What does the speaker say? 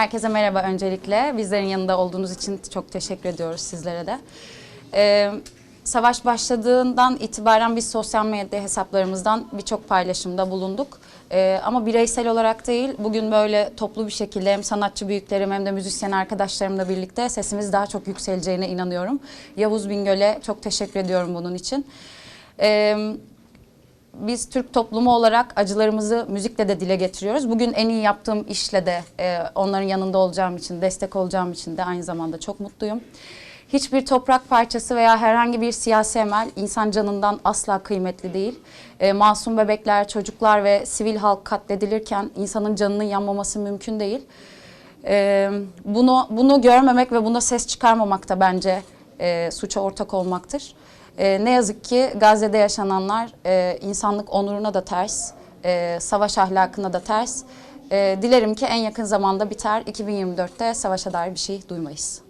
Herkese merhaba öncelikle. Bizlerin yanında olduğunuz için çok teşekkür ediyoruz sizlere de. Ee, savaş başladığından itibaren biz sosyal medya hesaplarımızdan birçok paylaşımda bulunduk. Ee, ama bireysel olarak değil, bugün böyle toplu bir şekilde hem sanatçı büyüklerim hem de müzisyen arkadaşlarımla birlikte sesimiz daha çok yükseleceğine inanıyorum. Yavuz Bingöl'e çok teşekkür ediyorum bunun için. Ee, biz Türk toplumu olarak acılarımızı müzikle de dile getiriyoruz. Bugün en iyi yaptığım işle de e, onların yanında olacağım için, destek olacağım için de aynı zamanda çok mutluyum. Hiçbir toprak parçası veya herhangi bir siyasi emel insan canından asla kıymetli değil. E, masum bebekler, çocuklar ve sivil halk katledilirken insanın canının yanmaması mümkün değil. E, bunu bunu görmemek ve buna ses çıkarmamak da bence e, suça ortak olmaktır. E, ne yazık ki Gazze'de yaşananlar e, insanlık onuruna da ters, e, savaş ahlakına da ters. E, dilerim ki en yakın zamanda biter, 2024'te savaşa dair bir şey duymayız.